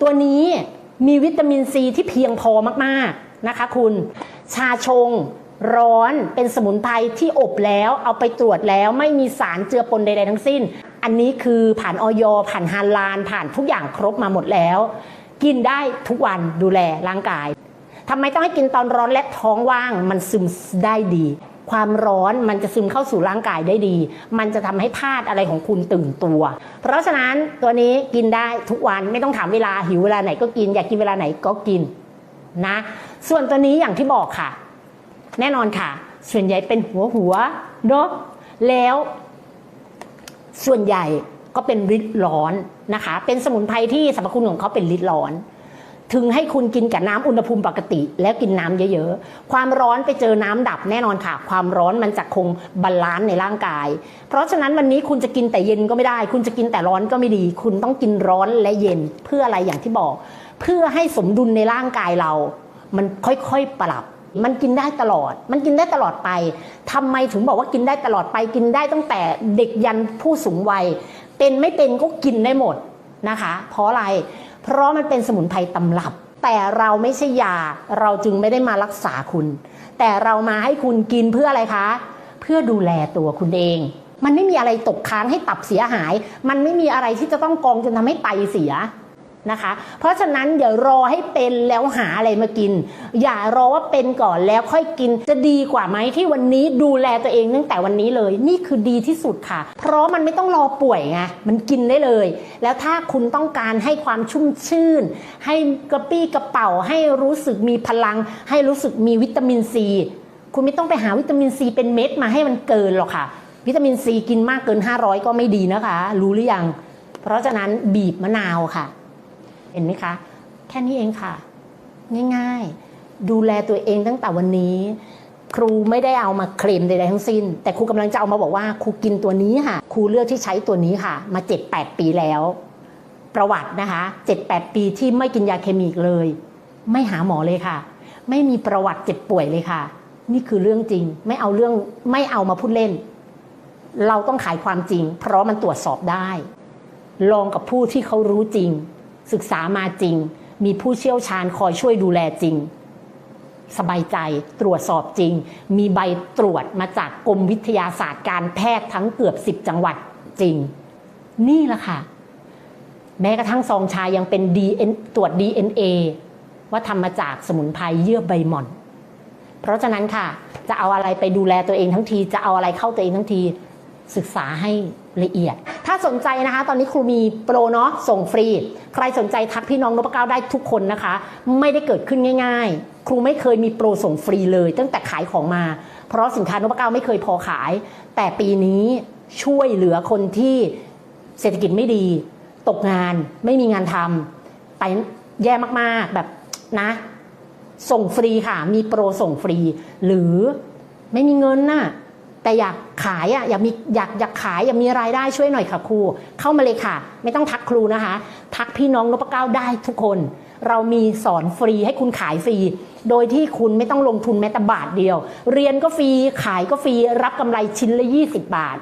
ตัวนี้มีวิตามินซีที่เพียงพอมากๆนะคะคุณ ชาชงร้อนเป็นสมุนไพรที่อบแล้วเอาไปตรวจแล้วไม่มีสารเจือปนใด ๆ ทั้งสิ้น อันนี้คือผ่านออยผ่านฮาลาลผ่านทุกอย่างครบมาหมดแล้ว กินได้ทุกวันดูแลร่างกายทำไมต้องให้กินตอนร้อนและท้องว่างมันซึมได้ดี ความร้อนมันจะซึมเข้าสู่ร่างกายได้ดี มันจะทำให้ธาตุอะไรของคุณตื่นตัว เพราะฉะนั้นตัวนี้กินได้ทุกวันไม่ต้องถามเวลาหิวเวลาไหนก็กิน อยากกินเวลาไหนก็กินนะ ส่วนตัวนี้อย่างที่บอกค่ะ แน่นอนค่ะ ส่วนใหญ่เป็นหัวหัวเนาะแล้วส่วนใหญ่ก็เป็นฤทธิ์ร้อนนะคะ เป็นสมุนไพรที่สรรพคุณของเขาเป็นฤทธิ์ร้อน ถึงให้คุณกินกับน้ำอุณหภูมิปกติ แล้วกินน้ำเยอะๆ ความร้อนไปเจอน้ำดับแน่นอนค่ะ ความร้อนมันจะคงบาลานซ์ในร่างกาย เพราะฉะนั้นวันนี้คุณจะกินแต่เย็นก็ไม่ได้ คุณจะกินแต่ร้อนก็ไม่ดี คุณต้องกินร้อนและเย็นเพื่ออะไรอย่างที่บอก เพื่อให้สมดุลในร่างกายเรา มันค่อยๆปรับมันกินได้ตลอด มันกินได้ตลอดไปทำไมถึงบอกว่ากินได้ตลอดไป กินได้ตั้งแต่เด็กยันผู้สูงวัย เป็นไม่เป็นก็กินได้หมดนะคะ เพราะอะไร เพราะมันเป็นสมุนไพรตำรับ แต่เราไม่ใช่ยาเราจึงไม่ได้มารักษาคุณ แต่เรามาให้คุณกินเพื่ออะไรคะ เพื่อดูแลตัวคุณเอง มันไม่มีอะไรตกค้างให้ตับเสียหาย มันไม่มีอะไรที่จะต้องกองจนทำให้ไตเสีย นะคะ เพราะฉะนั้นอย่ารอให้เป็นแล้วหาอะไรมากิน อย่ารอว่าเป็นก่อนแล้วค่อยกินจะดีกว่าไหมที่วันนี้ดูแลตัวเองตั้งแต่วันนี้เลย นี่คือดีที่สุดค่ะ เพราะมันไม่ต้องรอป่วยไงมันกินได้เลย แล้วถ้าคุณต้องการให้ความชุ่มชื่น ให้กระปี้กระเป๋าให้รู้สึกมีพลัง ให้รู้สึกมีวิตามินซีคุณไม่ต้องไปหาวิตามินซีเป็นเม็ดมาให้มันเกินหรอกค่ะ วิตามินซีกินมากเกิน 500 ก็ไม่ดีนะคะ รู้หรือยัง เพราะฉะนั้นบีบมะนาวค่ะ เห็นไหมคะ แค่นี้เองค่ะ ง่ายๆ ดูแลตัวเองตั้งแต่วันนี้ ครูไม่ได้เอามาเคลมใดๆทั้งสิ้น แต่ครูกำลังจะเอามาบอกว่าครูกินตัวนี้ค่ะ ครูเลือกที่ใช้ตัวนี้ค่ะ มา 7-8 ปีแล้ว ประวัตินะคะ 7-8 ปีที่ไม่กินยาเคมีอีกเลย ไม่หาหมอเลยค่ะ ไม่มีประวัติเจ็บป่วยเลยค่ะ นี่คือเรื่องจริง ไม่เอาเรื่องไม่เอามาพูดเล่น เราต้องขายความจริง เพราะมันตรวจสอบได้ ลองกับผู้ที่เขารู้จริง ศึกษามาจริง มีผู้เชี่ยวชาญคอยช่วยดูแลจริง สบายใจตรวจสอบจริง มีใบตรวจมาจากกรมวิทยาศาสตร์การแพทย์ทั้งเกือบ10จังหวัดจริง นี่แหละค่ะ แม้กระทั่งซองชายังเป็น DNA ตรวจ DNA ว่าทำมาจากสมุนไพรเยื่อใบหม่อน เพราะฉะนั้นค่ะ จะเอาอะไรไปดูแลตัวเองทั้งที จะเอาอะไรเข้าตัวเองทั้งที ศึกษาให้ละเอียด ถ้าสนใจนะคะ ตอนนี้ครูมีโปรเนาะส่งฟรี ใครสนใจทักพี่น้องนพเก้าได้ทุกคนนะคะ ไม่ได้เกิดขึ้นง่าย ๆ ครูไม่เคยมีโปรส่งฟรีเลย ตั้งแต่ขายของมา เพราะสินค้านพเก้าไม่เคยพอขาย แต่ปีนี้ช่วยเหลือคนที่เศรษฐกิจไม่ดี ตกงานไม่มีงานทำไปแย่มากๆแบบนะส่งฟรีค่ะ มีโปรส่งฟรี หรือไม่มีเงินน่ะ แต่อยากขายอะอยากมีอยากอยากขายอยากมีรายได้ช่วยหน่อยค่ะครู เข้ามาเลยค่ะ ไม่ต้องทักครูนะคะ ทักพี่น้องนพเก้าได้ทุกคน เรามีสอนฟรีให้คุณขายฟรี โดยที่คุณไม่ต้องลงทุนแม้แต่บาทเดียว เรียนก็ฟรีขายก็ฟรีรับกำไรชิ้นละ 20 บาท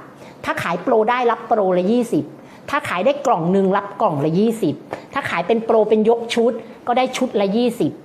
ถ้าขายโปรได้รับโปรละ 20ถ้าขายได้กล่องหนึ่งรับกล่องละ 20 ถ้าขายเป็นโปรเป็นยกชุดก็ได้ชุดละ 20